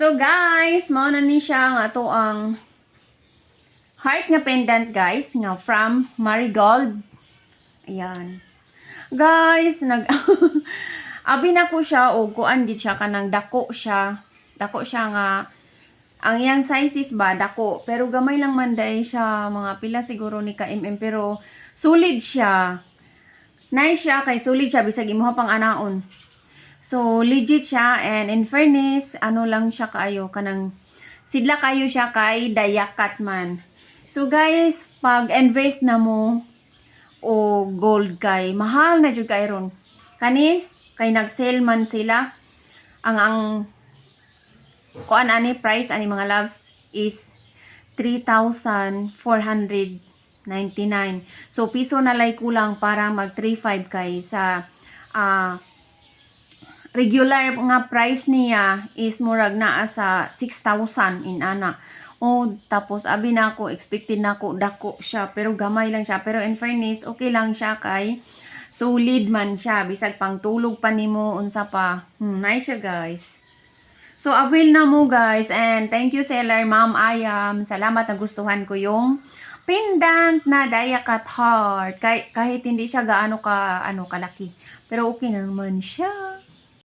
So guys, mao na ni siya nga ato ang heart nga pendant guys nga from Marigold. Ayan. Guys, nag Abi na ko siya o kuan gid siya kanang dako siya. Dako siya nga ang iyang sizes ba dako pero gamay lang man day siya mga pila siguro ni ka mm pero solid siya. Nice siya kay solid siya bisag imuha pang anaon. So, legit siya and in fairness, ano lang siya kayo, kanang sidla kayo siya kay dayakat man. So guys, pag invest na mo o gold kay, mahal na jud kay ron. Kani, kay nag-sale man sila, ang ang kuan ani price ani mga loves is 3,499. So piso na lay kulang para mag 35 kay sa ah regular nga price niya is murag naa sa 6,000 in ana. O tapos abi na ako expected na ako dako siya pero gamay lang siya pero in fairness okay lang siya kay solid man siya bisag pang tulog pa nimo unsa pa. Hmm, nice siya guys. So avail na mo guys and thank you seller Ma'am Ayam. Salamat na gustuhan ko yung pendant na Dayakat Heart. Kahit, kahit hindi siya gaano ka ano kalaki. Pero okay na naman siya.